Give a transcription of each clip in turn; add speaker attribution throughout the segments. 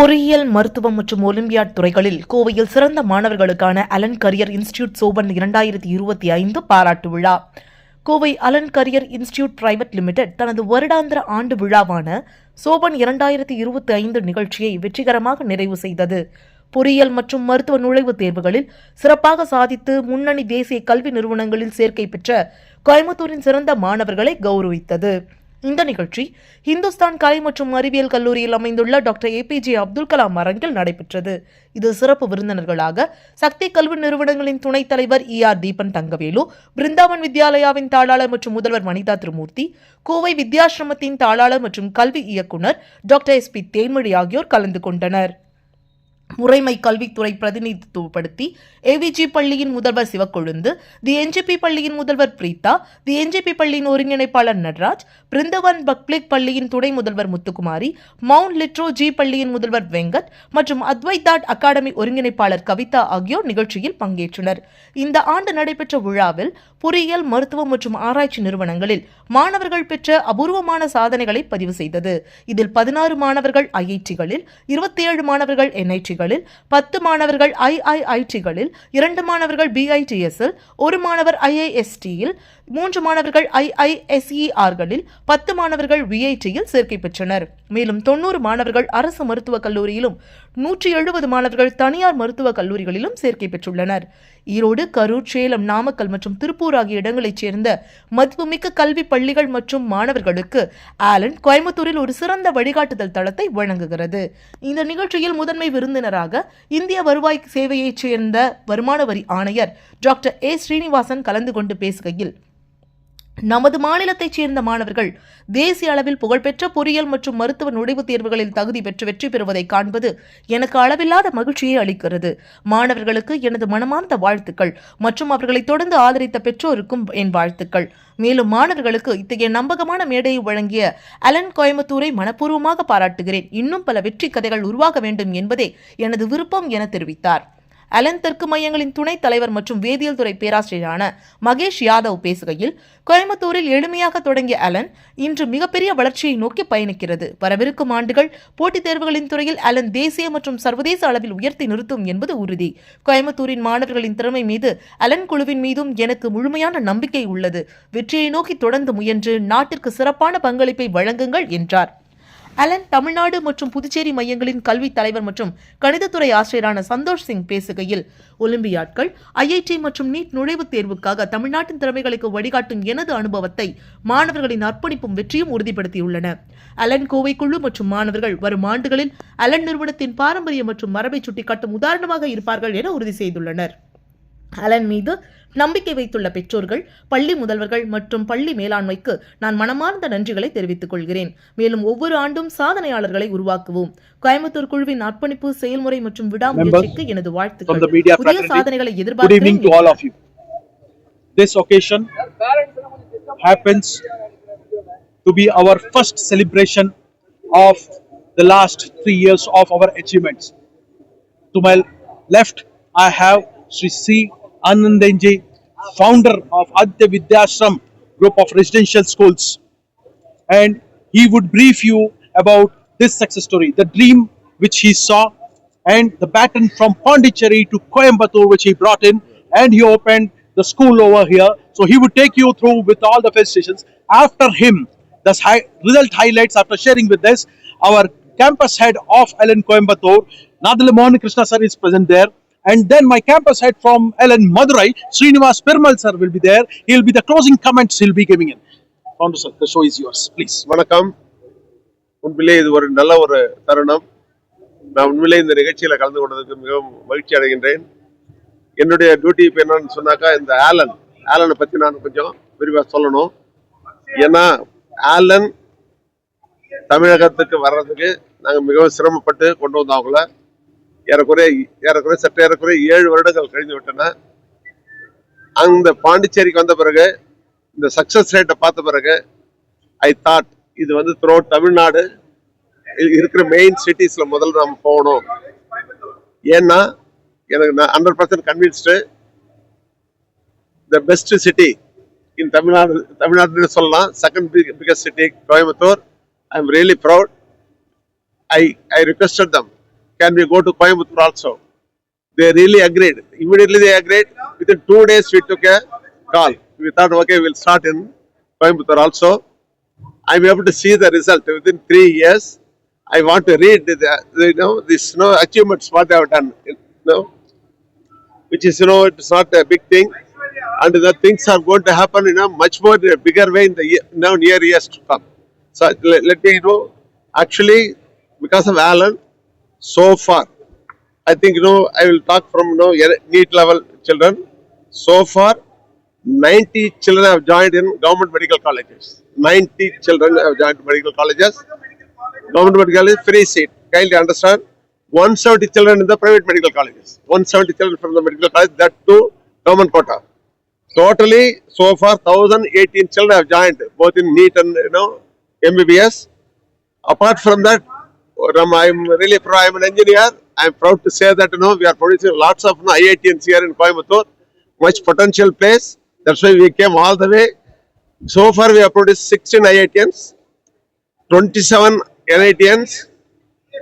Speaker 1: பொறியியல் மருத்துவம் மற்றும் ஒலிம்பியாட் துறைகளில் கோவையில் சிறந்த மாணவர்களுக்கான அலன் கரியர் இன்ஸ்டிடியூட் சோபன் இரண்டாயிரத்தி இருபத்தி ஐந்து பாராட்டு விழா. Kovai Allen career institute private limited தனது வருடாந்திர ஆண்டு விழாவான சோபன் இரண்டாயிரத்தி இருபத்தி ஐந்து நிகழ்ச்சியை வெற்றிகரமாக நிறைவு செய்தது. பொறியியல் மற்றும் மருத்துவ நுழைவுத் தேர்வுகளில் சிறப்பாக சாதித்து முன்னணி தேசிய கல்வி நிறுவனங்களில் சேர்க்கை பெற்ற கோயம்புத்தூரின் சிறந்த மாணவர்களை கௌரவித்தது. இந்த நிகழ்ச்சி இந்துஸ்தான் கலை மற்றும் அறிவியல் கல்லூரியில் அமைந்துள்ள டாக்டர் ஏபிஜே அப்துல் கலாம் அரங்கில் நடைபெற்றது. இது சிறப்பு விருந்தினர்களாக சக்தி கல்வி நிறுவனங்களின் துணைத் தலைவர் இ ஆர் தீபன் தங்கவேலு பிருந்தாவன் வித்யாலயாவின் தாளாளர் மற்றும் முதல்வர் வனிதா திருமூர்த்தி கோவை வித்யாசிரமத்தின் தாளாளர் மற்றும் கல்வி இயக்குனர் டாக்டர் எஸ் பி தேன்மொழி ஆகியோர் கலந்து கொண்டனர். முறைமை கல்வித்துறை பிரதிநிதித்துவப்படுத்தி ஏவிஜி பள்ளியின் முதல்வர் சிவக்கொழுந்து தி என்ஜிபி பள்ளியின் முதல்வர் பிரீதா தி என்ஜிபி பள்ளியின் ஒருங்கிணைப்பாளர் நடராஜ் பிருந்தவன் பக்லிக் பள்ளியின் துணை முதல்வர் முத்துக்குமாரி மவுண்ட் லிட்ரோ ஜி பள்ளியின் முதல்வர் வெங்கட் மற்றும் அத்வைதாட் அகாடமி ஒருங்கிணைப்பாளர் கவிதா ஆகியோர் நிகழ்ச்சியில் பங்கேற்றனர். இந்த ஆண்டு நடைபெற்ற விழாவில் பொறியியல் மருத்துவம் மற்றும் ஆராய்ச்சி நிறுவனங்களில் மாணவர்கள் பெற்ற அபூர்வமான சாதனைகளை பதிவு செய்தது. இதில் பதினாறு மாணவர்கள் ஐஐடிகளில் இருபத்தி ஏழு மாணவர்கள் ஐஐடிகளில் பத்து மாணவர்கள் ஐஐஐடிகளில் இரண்டு மாணவர்கள் பிஐடிஎஸ்ஸில் ஒரு மாணவர் ஐஐஎஸ்டியில் மூன்று மாணவர்கள் ஐஐஎஸ்இஆர்களில் பத்து மாணவர்கள் விஐடியில் சேர்க்கை பெற்றனர். மேலும் தொண்ணூறு மாணவர்கள் அரசு மருத்துவக் கல்லூரியிலும் நூற்றி எழுபது மாணவர்கள் தனியார் மருத்துவக் கல்லூரிகளிலும் சேர்க்கை பெற்றுள்ளனர். ஈரோடு கரூர் சேலம் நாமக்கல் மற்றும் திருப்பூர் ஆகிய இடங்களைச் சேர்ந்த மதிப்புமிக்க கல்வி பள்ளிகள் மற்றும் மாணவர்களுக்கு ஆலன் கோயம்புத்தூரில் ஒரு சிறந்த வழிகாட்டுதல் தளத்தை வழங்குகிறது. இந்த நிகழ்ச்சியில் முதன்மை விருந்தினராக இந்திய வருவாய் சேவையைச் சேர்ந்த வருமான வரி ஆணையர் டாக்டர் ஏ ஸ்ரீனிவாசன் கலந்து கொண்டு பேசுகையில் நமது மாநிலத்தைச் சேர்ந்த மாணவர்கள் தேசிய அளவில் புகழ்பெற்ற பொறியியல் மற்றும் மருத்துவ நுழைவுத் தேர்வுகளில் தகுதி பெற்று வெற்றி பெறுவதை காண்பது எனக்கு அளவில்லாத மகிழ்ச்சியை அளிக்கிறது. மாணவர்களுக்கு எனது மனமார்ந்த வாழ்த்துக்கள் மற்றும் அவர்களை தொடர்ந்து ஆதரித்த பெற்றோருக்கும் என் வாழ்த்துக்கள். மேலும் மாணவர்களுக்கு இத்தகைய நம்பகமான மேடையை வழங்கிய அலன் கோயம்புத்தூரை மனப்பூர்வமாக பாராட்டுகிறேன். இன்னும் பல வெற்றி கதைகள் உருவாக வேண்டும் என்பதே எனது விருப்பம் என தெரிவித்தார். அலன் தெற்கு மையங்களின் துணைத் தலைவர் மற்றும் வேதியியல் துறை பேராசிரியரான மகேஷ் யாதவ் பேசுகையில் கோயம்புத்தூரில் எளிமையாக தொடங்கிய அலன் இன்று மிகப்பெரிய வளர்ச்சியை நோக்கி பயணிக்கிறது. வரவிருக்கும் ஆண்டுகள் போட்டித் தேர்வுகளின் துறையில் அலன் தேசிய மற்றும் சர்வதேச அளவில் உயர்த்தி நிறுத்தும் என்பது உறுதி. கோயம்புத்தூரின் மாணவர்களின் திறமை மீது அலன் குழுவின் மீதும் எனக்கு முழுமையான நம்பிக்கை உள்ளது. வெற்றியை நோக்கி தொடர்ந்து முயன்று நாட்டிற்கு சிறப்பான பங்களிப்பை வழங்குங்கள் என்றார். அலன் தமிழ்நாடு மற்றும் புதுச்சேரி மையங்களின் கல்வி தலைவர் மற்றும் கணிதத்துறை ஆசிரியரான சந்தோஷ் சிங் பேசுகையில் ஒலிம்பியாட்கள் ஐஐடி மற்றும் நீட் நுழைவுத் தேர்வுக்காக தமிழ்நாட்டின் திறமைகளுக்கு வழிகாட்டும் எனது அனுபவத்தை மாணவர்களின் அர்ப்பணிப்பும் வெற்றியும் உறுதிப்படுத்தியுள்ளன. அலன் கோவை குழு மற்றும் மாணவர்கள் வரும் ஆண்டுகளில் அலன் நிறுவனத்தின் பாரம்பரியம் மற்றும் மரபை சுட்டிக்காட்டும் உதாரணமாக இருப்பார்கள் என உறுதி செய்துள்ளனர். அலன் மீது நம்பிக்கை வைத்துள்ள பெற்றோர்கள் பள்ளி முதல்வர்கள் மற்றும் பள்ளி மேலாண்மைக்கு நான் மனமார்ந்த நன்றிகளை தெரிவித்துக் கொள்கிறேன் மேலும் ஒவ்வொரு ஆண்டும் சாதனையாளர்களை உருவாக்குவோம் கோயம்புத்தூர் குழுவின் அர்ப்பணிப்பு செயல்முறை மற்றும் விடாமுயற்சிக்கு எனது வாழ்த்துக்கள் புதிய. சாதனைகளை எதிர்பார்க்கிறேன்.
Speaker 2: This occasion happens to be our first celebration of the last three years of our achievements. To my left, I have Sri C. Anandenji, founder of Adya Vidyashram group of residential schools. And he would brief you about this success story, the dream which he saw, and the baton from Pondicherry to Coimbatore, which he brought in, and he opened the school over here. So he would take you through with all the felicitations. After him, the hi- result highlights after sharing with us, our campus head of Ellen Coimbatore, Nadala Mohan Krishna sir is present there. And then my campus head from LN Madurai, Srinivas Permal sir will be there. He'll be the closing comments he'll be giving in. Founder sir, the show is yours, please.
Speaker 3: வணக்கம் உண்மையிலே இது ஒரு நல்ல ஒரு தருணம் நான் உண்மையிலே இந்த நிகழ்ச்சியில் கலந்து கொண்டதுக்கு மிகவும் மகிழ்ச்சி அடைகின்றேன் என்னுடைய டியூட்டி இப்போ என்னன்னு சொன்னாக்கா இந்த ஆலன் ஆலனை பற்றி நான் கொஞ்சம் விரிவாக சொல்லணும் ஏன்னா ஆலன் தமிழகத்துக்கு வர்றதுக்கு நாங்கள் மிகவும் சிரமப்பட்டு கொண்டு வந்தோம் அவங்கள ஏறக்குறைய ஏறக்குறைய சற்று ஏறக்குறைய ஏழு வருடங்கள் கழிந்து விட்டன. அந்த பாண்டிச்சேரிக்கு வந்த பிறகு இந்த சக்சஸ் ரேட்டை பார்த்த பிறகு ஐ தாட் இது வந்து த்ரோ தமிழ்நாடு இருக்கிற மெயின் சிட்டிஸில் முதல்ல நம்ம போகணும். ஏன்னா எனக்கு நான் hundred percent convinced the best city in Tamil Nadu தமிழ்நாடுன்னு சொல்லலாம். Second biggest city Coimbatore. I am really proud I I requested them can we go to Coimbatore also? They really agreed. Immediately they agreed. Within two days we took a call. We thought, okay, we'll start in Coimbatore also. I'm able to see the result within three years. I want to read the, you know, this, know, achievements what they have done, you know, which is, you know, it's not a big thing. And the things are going to happen in a much more uh, bigger way in the year, now near years to come. So let, let me, know, actually, because of Alan, so far, I think, you know, I will talk from, you know, NEET level children. So far, 90 children have joined in government medical colleges. 90 children have joined medical colleges. Government medical college, free seat. Kindly understand. 170 children in the private medical colleges. 170 children from the medical college, that too government quota. Totally, so far, 1018 children have joined, both in NEET and, you know, MBBS. Apart from that, Ram, I'm really proud, I'm an engineer. I'm proud to say that, you know, we are producing lots of you know, IITs here in Coimbatore. Much potential place. That's why we came all the way. So far, we have produced 16 IITs, 27 NITs,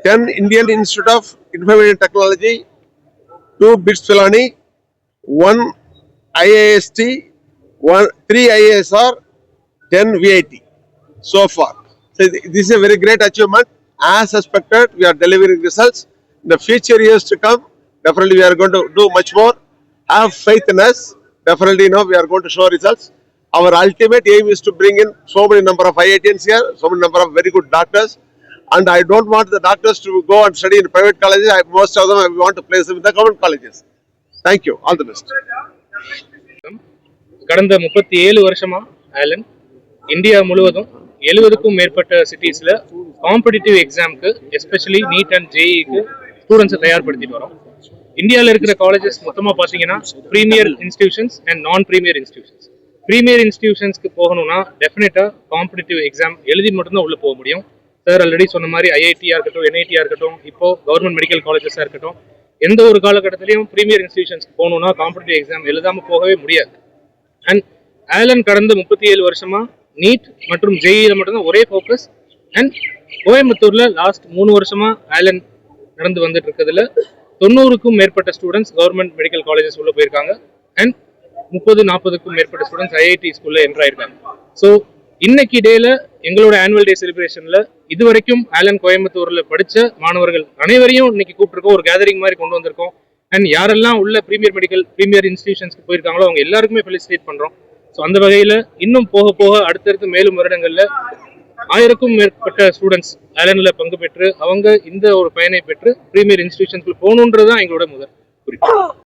Speaker 3: 10 Indian Institute of Information Technology, 2 BITS Pilani, 1 IAST, one, 3 IASR, 10 VIT so far. So this is a very great achievement. As expected, we are delivering results. In the future years to come, definitely we are going to do much more. Have faith in us. Definitely, you know, we are going to show results. Our ultimate aim is to bring in so many number of IITs here, so many number of very good doctors. And I don't want the doctors to go and study in private colleges. I, most of them, I want to place them in the government colleges. Thank you. All the best.
Speaker 4: கடந்த முப்பத்தி ஏழு வருஷமா Alan India முழுவதும் எழுபதுக்கும் மேற்பட்ட சிட்டிஸ்ல competitive எக்ஸாம்க்கு especially NEET and ஜேஇக்கு ஸ்டூடெண்ட்ஸை தயார்படுத்திட்டு வரோம். இந்தியாவில் இருக்கிற காலேஜஸ் மொத்தமாக பார்த்தீங்கன்னா ப்ரீமியர் இன்ஸ்டிடியூஷன்ஸ் அண்ட் நான் ப்ரீமியர் இன்ஸ்டிடியூஷன்ஸ் ப்ரீமியர் இன்ஸ்டிடியூஷன்ஸ்க்கு போகணும்னா டெஃபினட்டாக காம்படிட்டிவ் எக்ஸாம் எழுதி மட்டும்தான் உள்ளே போக முடியும். சார் ஆல்ரெடி சொன்ன மாதிரி ஐஐடியாக இருக்கட்டும் என்ஐடியாக இருக்கட்டும் இப்போ கவர்மெண்ட் மெடிக்கல் காலேஜஸாக இருக்கட்டும் எந்த ஒரு காலகட்டத்திலையும் ப்ரீமியர் இன்ஸ்டிடியூஷன்ஸ்க்கு போகணும்னா காம்படிட்டிவ் எக்ஸாம் எழுதாமல் போகவே முடியாது. அண்ட் ஆலன் கடந்த முப்பத்தி ஏழு வருஷமா நீட் மற்றும் ஜேஇல மட்டும்தான் ஒரே ஃபோக்கஸ் அண்ட் கோயம்புத்தூர்ல லாஸ்ட் மூணு வருஷமா ஆலன் நடந்து வந்துட்டு இருக்கிறதுல தொண்ணூறுக்கும் மேற்பட்ட ஸ்டூடெண்ட்ஸ் கவர்மெண்ட் மெடிக்கல் காலேஜஸ் உள்ள போயிருக்காங்க. அண்ட் முப்பது நாற்பதுக்கும் மேற்பட்ட ஸ்டூடெண்ட்ஸ் ஐஐடி ஸ்கூல்ல என்ட்ரு ஆயிருக்காங்க. ஸோ இன்னைக்கு டேல எங்களோட ஆனுவல் டே செலிப்ரேஷன்ல இது வரைக்கும் ஆலன் கோயம்புத்தூர்ல படிச்ச மாணவர்கள் அனைவரையும் இன்னைக்கு கூப்பிட்டுருக்கோம். ஒரு கேதரிங் மாதிரி கொண்டு வந்திருக்கோம். அண்ட் யாரெல்லாம் உள்ள ப்ரீமியர் மெடிக்கல் ப்ரீமியர் இன்ஸ்டிடியூஷன்ஸ்க்கு போயிருக்காங்களோ அவங்க எல்லாருக்குமே ஃபெலிசிட்டேட் பண்றோம். ஸோ அந்த வகையில இன்னும் போக போக அடுத்தடுத்து மேலும் வருடங்கள்ல ஆயிரக்கும் மேற்பட்ட ஸ்டூடெண்ட்ஸ் ஆலன்ல பங்கு பெற்று அவங்க இந்த ஒரு பயனை பெற்று ப்ரீமியர் இன்ஸ்டியூஷன்ஸ்க்கு போகணுன்றது தான் எங்களோட முதல் குறிப்பு